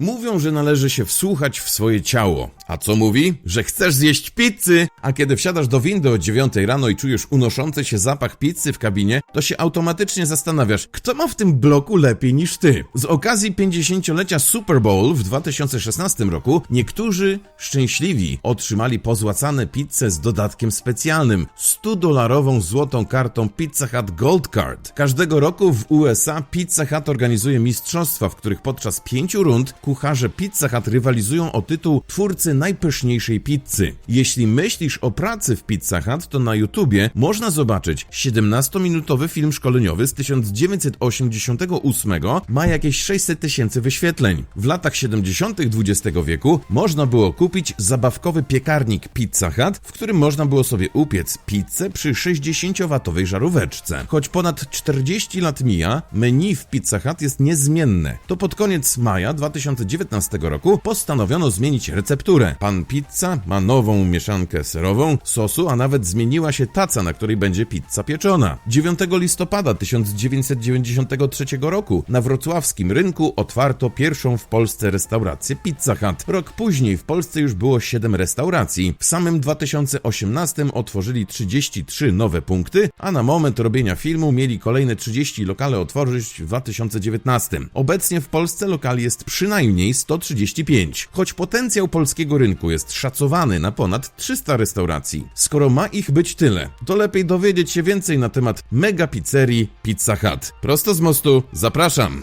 Mówią, że należy się wsłuchać w swoje ciało. A co mówi? Że chcesz zjeść pizzy! A kiedy wsiadasz do windy o 9 rano i czujesz unoszący się zapach pizzy w kabinie, to się automatycznie zastanawiasz, kto ma w tym bloku lepiej niż ty. Z okazji 50-lecia Super Bowl w 2016 roku niektórzy szczęśliwi otrzymali pozłacane pizze z dodatkiem specjalnym 100-dolarową złotą kartą Pizza Hut Gold Card. Każdego roku w USA Pizza Hut organizuje mistrzostwa, w których podczas pięciu rund kucharze Pizza Hut rywalizują o tytuł twórcy najpyszniejszej pizzy. Jeśli myślisz o pracy w Pizza Hut, to na YouTubie można zobaczyć 17-minutowy film szkoleniowy z 1988, ma jakieś 600 tysięcy wyświetleń. W latach 70. XX wieku można było kupić zabawkowy piekarnik Pizza Hut, w którym można było sobie upiec pizzę przy 60-watowej żaróweczce. Choć ponad 40 lat mija, menu w Pizza Hut jest niezmienne. To pod koniec maja 2019 roku postanowiono zmienić recepturę. Pan Pizza ma nową mieszankę serową, sosu, a nawet zmieniła się taca, na której będzie pizza pieczona. 9 listopada 1993 roku na wrocławskim rynku otwarto pierwszą w Polsce restaurację Pizza Hut. Rok później w Polsce już było 7 restauracji. W samym 2018 otworzyli 33 nowe punkty, a na moment robienia filmu mieli kolejne 30 lokale otworzyć w 2019. Obecnie w Polsce lokali jest przynajmniej 135, choć potencjał polskiego rynku jest szacowany na ponad 300 restauracji. Skoro ma ich być tyle, to lepiej dowiedzieć się więcej na temat mega pizzerii Pizza Hut. Prosto z mostu, zapraszam!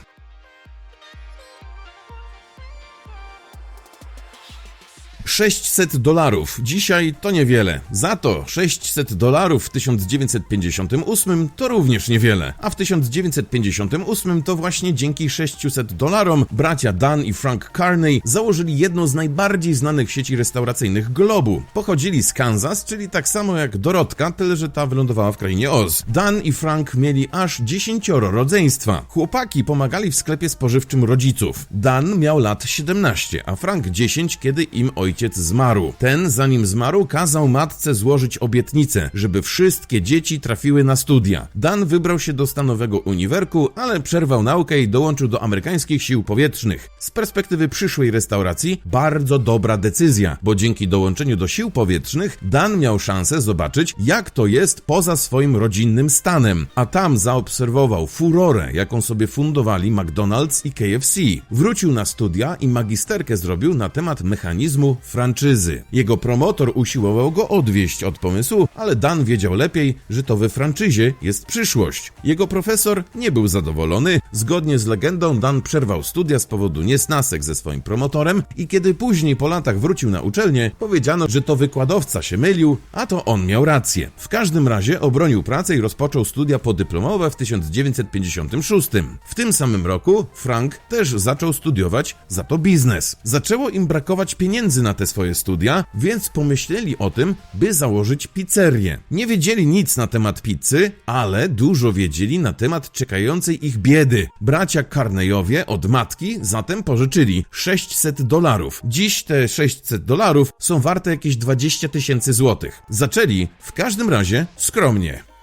600 dolarów. Dzisiaj to niewiele. Za to 600 dolarów w 1958 to również niewiele. A w 1958 to właśnie dzięki 600 dolarom bracia Dan i Frank Carney założyli jedną z najbardziej znanych sieci restauracyjnych globu. Pochodzili z Kansas, czyli tak samo jak Dorotka, tyle że ta wylądowała w krainie Oz. Dan i Frank mieli aż 10 rodzeństwa. Chłopaki pomagali w sklepie spożywczym rodziców. Dan miał lat 17, a Frank 10, kiedy im ojciec zmarł. Ten, zanim zmarł, kazał matce złożyć obietnicę, żeby wszystkie dzieci trafiły na studia. Dan wybrał się do stanowego uniwerku, ale przerwał naukę i dołączył do amerykańskich sił powietrznych. Z perspektywy przyszłej restauracji, bardzo dobra decyzja, bo dzięki dołączeniu do sił powietrznych, Dan miał szansę zobaczyć, jak to jest poza swoim rodzinnym stanem, a tam zaobserwował furorę, jaką sobie fundowali McDonald's i KFC. Wrócił na studia i magisterkę zrobił na temat mechanizmu franczyzy. Jego promotor usiłował go odwieść od pomysłu, ale Dan wiedział lepiej, że to we franczyzie jest przyszłość. Jego profesor nie był zadowolony. Zgodnie z legendą Dan przerwał studia z powodu niesnasek ze swoim promotorem i kiedy później po latach wrócił na uczelnię, powiedziano, że to wykładowca się mylił, a to on miał rację. W każdym razie obronił pracę i rozpoczął studia podyplomowe w 1956. W tym samym roku Frank też zaczął studiować za to biznes. Zaczęło im brakować pieniędzy na te swoje studia, więc pomyśleli o tym, by założyć pizzerię. Nie wiedzieli nic na temat pizzy, ale dużo wiedzieli na temat czekającej ich biedy. Bracia Carneyowie od matki zatem pożyczyli 600 dolarów. Dziś te 600 dolarów są warte jakieś 20 tysięcy złotych. Zaczęli w każdym razie skromnie.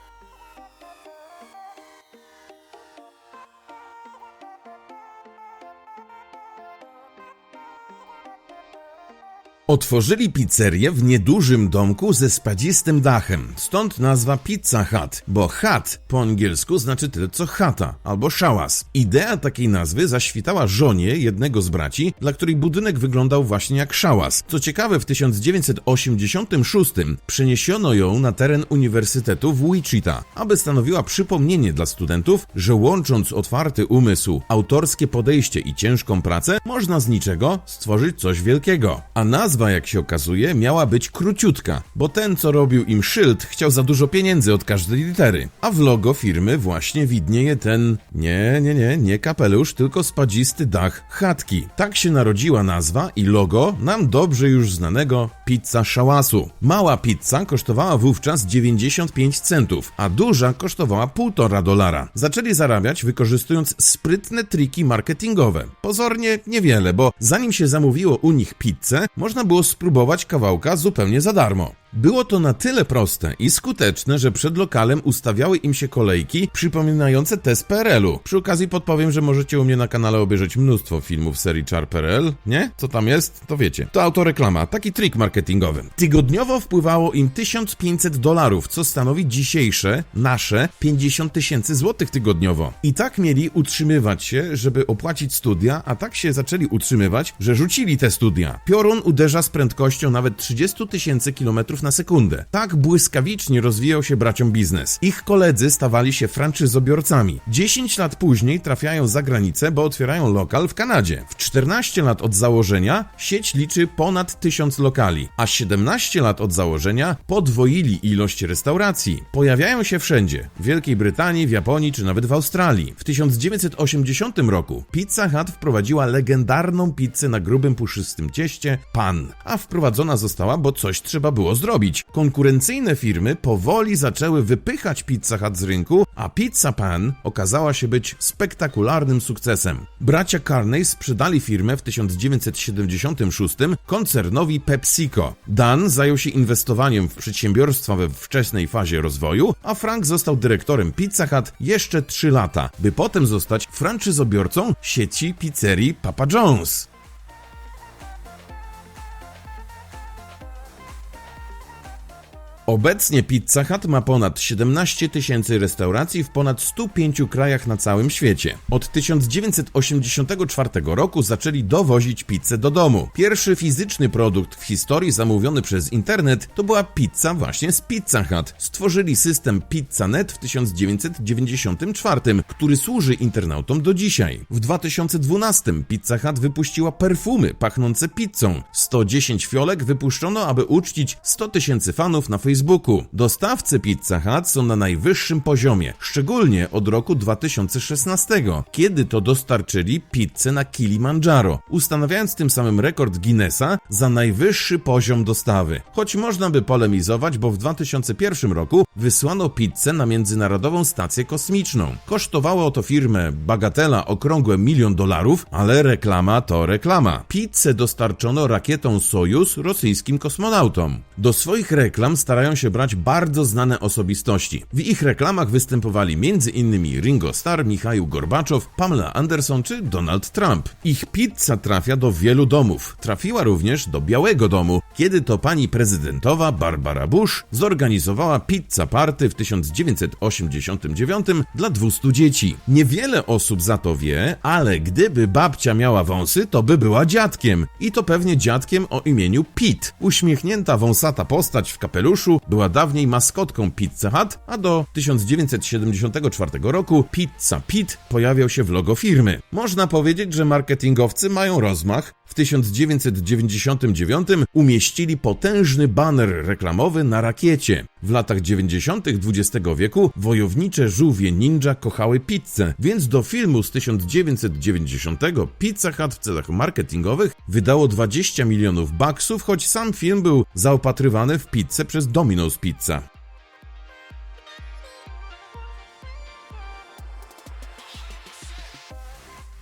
Otworzyli pizzerię w niedużym domku ze spadzistym dachem, stąd nazwa Pizza Hut, bo hut po angielsku znaczy tyle co chata albo szałas. Idea takiej nazwy zaświtała żonie jednego z braci, dla której budynek wyglądał właśnie jak szałas. Co ciekawe, w 1986 przeniesiono ją na teren Uniwersytetu w Wichita, aby stanowiła przypomnienie dla studentów, że łącząc otwarty umysł, autorskie podejście i ciężką pracę, można z niczego stworzyć coś wielkiego. A nazwa Nazwa, jak się okazuje, miała być króciutka, bo ten, co robił im szyld, chciał za dużo pieniędzy od każdej litery. A w logo firmy właśnie widnieje ten, nie, nie, nie, nie kapelusz, tylko spadzisty dach chatki. Tak się narodziła nazwa i logo nam dobrze już znanego pizza szałasu. Mała pizza kosztowała wówczas 95 centów, a duża kosztowała 1,5 dolara. Zaczęli zarabiać wykorzystując sprytne triki marketingowe. Pozornie niewiele, bo zanim się zamówiło u nich pizzę, można było spróbować kawałka zupełnie za darmo. Było to na tyle proste i skuteczne, że przed lokalem ustawiały im się kolejki przypominające te z PRL-u. Przy okazji podpowiem, że możecie u mnie na kanale obejrzeć mnóstwo filmów serii Char.pl, nie? Co tam jest? To wiecie. To autoreklama, taki trik marketingowy. Tygodniowo wpływało im 1500 dolarów, co stanowi dzisiejsze, nasze 50 tysięcy złotych tygodniowo. I tak mieli utrzymywać się, żeby opłacić studia, a tak się zaczęli utrzymywać, że rzucili te studia. Piorun uderza z prędkością nawet 30 tysięcy kilometrów na sekundę. Tak błyskawicznie rozwijał się braciom biznes. Ich koledzy stawali się franczyzobiorcami. 10 lat później trafiają za granicę, bo otwierają lokal w Kanadzie. W 14 lat od założenia sieć liczy ponad 1000 lokali, a 17 lat od założenia podwoili ilość restauracji. Pojawiają się wszędzie w Wielkiej Brytanii, w Japonii czy nawet w Australii. W 1980 roku Pizza Hut wprowadziła legendarną pizzę na grubym, puszystym cieście Pan, a wprowadzona została, bo coś trzeba było zrobić. Konkurencyjne firmy powoli zaczęły wypychać Pizza Hut z rynku, a Pizza Pan okazała się być spektakularnym sukcesem. Bracia Carney sprzedali firmę w 1976 koncernowi PepsiCo. Dan zajął się inwestowaniem w przedsiębiorstwa we wczesnej fazie rozwoju, a Frank został dyrektorem Pizza Hut jeszcze 3 lata, by potem zostać franczyzobiorcą sieci pizzerii Papa John's. Obecnie Pizza Hut ma ponad 17 tysięcy restauracji w ponad 105 krajach na całym świecie. Od 1984 roku zaczęli dowozić pizzę do domu. Pierwszy fizyczny produkt w historii zamówiony przez internet to była pizza właśnie z Pizza Hut. Stworzyli system PizzaNet w 1994, który służy internautom do dzisiaj. W 2012 Pizza Hut wypuściła perfumy pachnące pizzą. 110 fiolek wypuszczono, aby uczcić 100 tysięcy fanów na Facebooku. Dostawcy Pizza Hut są na najwyższym poziomie, szczególnie od roku 2016, kiedy to dostarczyli pizzę na Kilimandżaro, ustanawiając tym samym rekord Guinnessa za najwyższy poziom dostawy. Choć można by polemizować, bo w 2001 roku wysłano pizzę na Międzynarodową Stację Kosmiczną. Kosztowało to firmę bagatela okrągłe milion dolarów, ale reklama to reklama. Pizzę dostarczono rakietą Sojus rosyjskim kosmonautom. Do swoich reklam starają się brać bardzo znane osobistości. W ich reklamach występowali m.in. Ringo Starr, Michał Gorbaczow, Pamela Anderson czy Donald Trump. Ich pizza trafia do wielu domów. Trafiła również do Białego Domu, kiedy to pani prezydentowa Barbara Bush zorganizowała pizza party w 1989 dla 200 dzieci. Niewiele osób za to wie, ale gdyby babcia miała wąsy, to by była dziadkiem. I to pewnie dziadkiem o imieniu Pete. Uśmiechnięta wąsata postać w kapeluszu była dawniej maskotką Pizza Hut, a do 1974 roku Pizza Pete pojawiał się w logo firmy. Można powiedzieć, że marketingowcy mają rozmach. W 1999 umieścili potężny baner reklamowy na rakiecie. W latach 90. XX wieku wojownicze żółwie ninja kochały pizzę, więc do filmu z 1990 Pizza Hut w celach marketingowych wydało 20 milionów baksów, choć sam film był zaopatrywany w pizzę przez Domino's Pizza.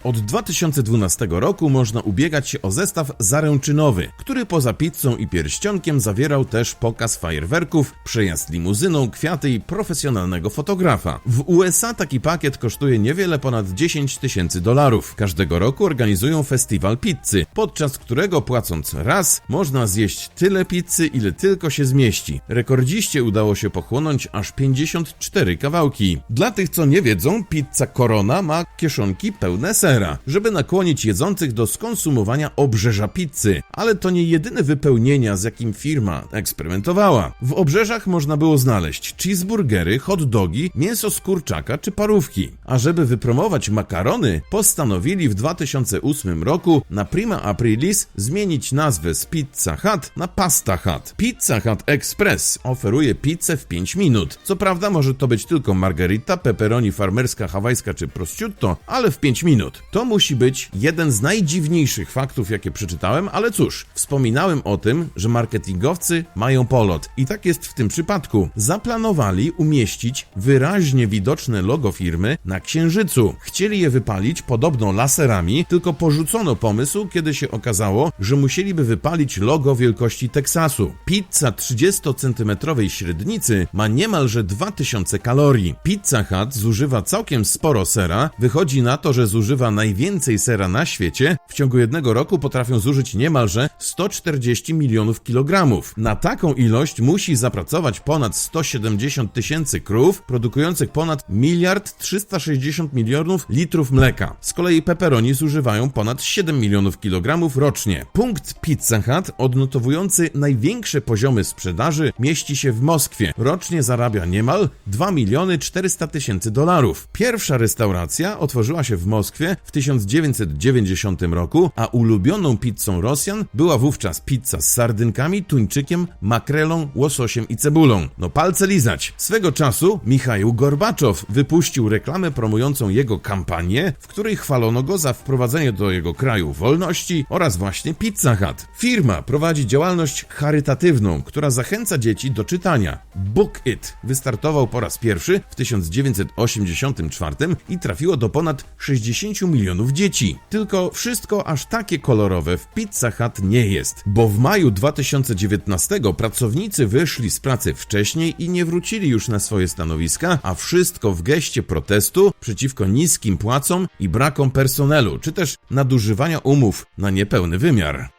Od 2012 roku można ubiegać się o zestaw zaręczynowy, który poza pizzą i pierścionkiem zawierał też pokaz fajerwerków, przejazd limuzyną, kwiaty i profesjonalnego fotografa. W USA taki pakiet kosztuje niewiele ponad 10 tysięcy dolarów. Każdego roku organizują festiwal pizzy, podczas którego płacąc raz można zjeść tyle pizzy, ile tylko się zmieści. Rekordziście udało się pochłonąć aż 54 kawałki. Dla tych, co nie wiedzą, pizza Corona ma kieszonki pełne sera żeby nakłonić jedzących do skonsumowania obrzeża pizzy. Ale to nie jedyne wypełnienia, z jakim firma eksperymentowała. W obrzeżach można było znaleźć cheeseburgery, hot dogi, mięso z kurczaka czy parówki. A żeby wypromować makarony, postanowili w 2008 roku na Prima Aprilis zmienić nazwę z Pizza Hut na Pasta Hut. Pizza Hut Express oferuje pizzę w 5 minut. Co prawda może to być tylko margarita, pepperoni farmerska, hawajska czy prosciutto, ale w 5 minut. To musi być jeden z najdziwniejszych faktów, jakie przeczytałem, ale cóż, wspominałem o tym, że marketingowcy mają polot. I tak jest w tym przypadku. Zaplanowali umieścić wyraźnie widoczne logo firmy na księżycu. Chcieli je wypalić podobno laserami, tylko porzucono pomysł, kiedy się okazało, że musieliby wypalić logo wielkości Teksasu. Pizza 30-centymetrowej średnicy ma niemalże 2000 kalorii. Pizza Hut zużywa całkiem sporo sera. Wychodzi na to, że zużywa najwięcej sera na świecie. W ciągu jednego roku potrafią zużyć niemalże 140 milionów kilogramów. Na taką ilość musi zapracować ponad 170 tysięcy krów, produkujących ponad miliard 360 milionów litrów mleka. Z kolei pepperoni zużywają ponad 7 milionów kilogramów rocznie. Punkt Pizza Hut, odnotowujący największe poziomy sprzedaży, mieści się w Moskwie. Rocznie zarabia niemal 2 miliony 400 tysięcy dolarów. Pierwsza restauracja otworzyła się w Moskwie w 1990 roku, a ulubioną pizzą Rosjan była wówczas pizza z sardynkami, tuńczykiem, makrelą, łososiem i cebulą. No palce lizać. Swego czasu Michał Gorbaczow wypuścił reklamę promującą jego kampanię, w której chwalono go za wprowadzenie do jego kraju wolności oraz właśnie Pizza Hut. Firma prowadzi działalność charytatywną, która zachęca dzieci do czytania. Book It wystartował po raz pierwszy w 1984 i trafiło do ponad 60 milionów dzieci. Tylko wszystko aż takie kolorowe w Pizza Hut nie jest, bo w maju 2019 pracownicy wyszli z pracy wcześniej i nie wrócili już na swoje stanowiska, a wszystko w geście protestu przeciwko niskim płacom i brakom personelu, czy też nadużywania umów na niepełny wymiar.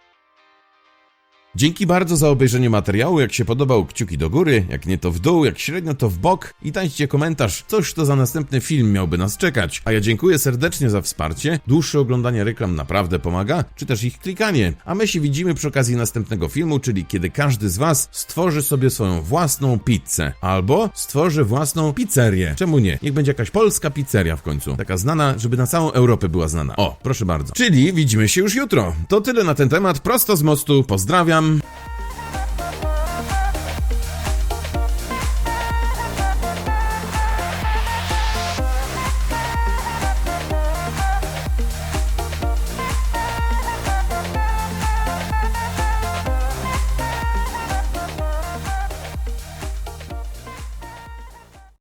Dzięki bardzo za obejrzenie materiału. Jak się podobał, kciuki do góry, jak nie to w dół, jak średnio to w bok i dajcie komentarz, coś to za następny film miałby nas czekać. A ja dziękuję serdecznie za wsparcie. Dłuższe oglądanie reklam naprawdę pomaga, czy też ich klikanie. A my się widzimy przy okazji następnego filmu, czyli kiedy każdy z Was stworzy sobie swoją własną pizzę albo stworzy własną pizzerię. Czemu nie? Niech będzie jakaś polska pizzeria w końcu. Taka znana, żeby na całą Europę była znana. O, proszę bardzo. Czyli widzimy się już jutro. To tyle na ten temat. Prosto z mostu. Pozdrawiam. um,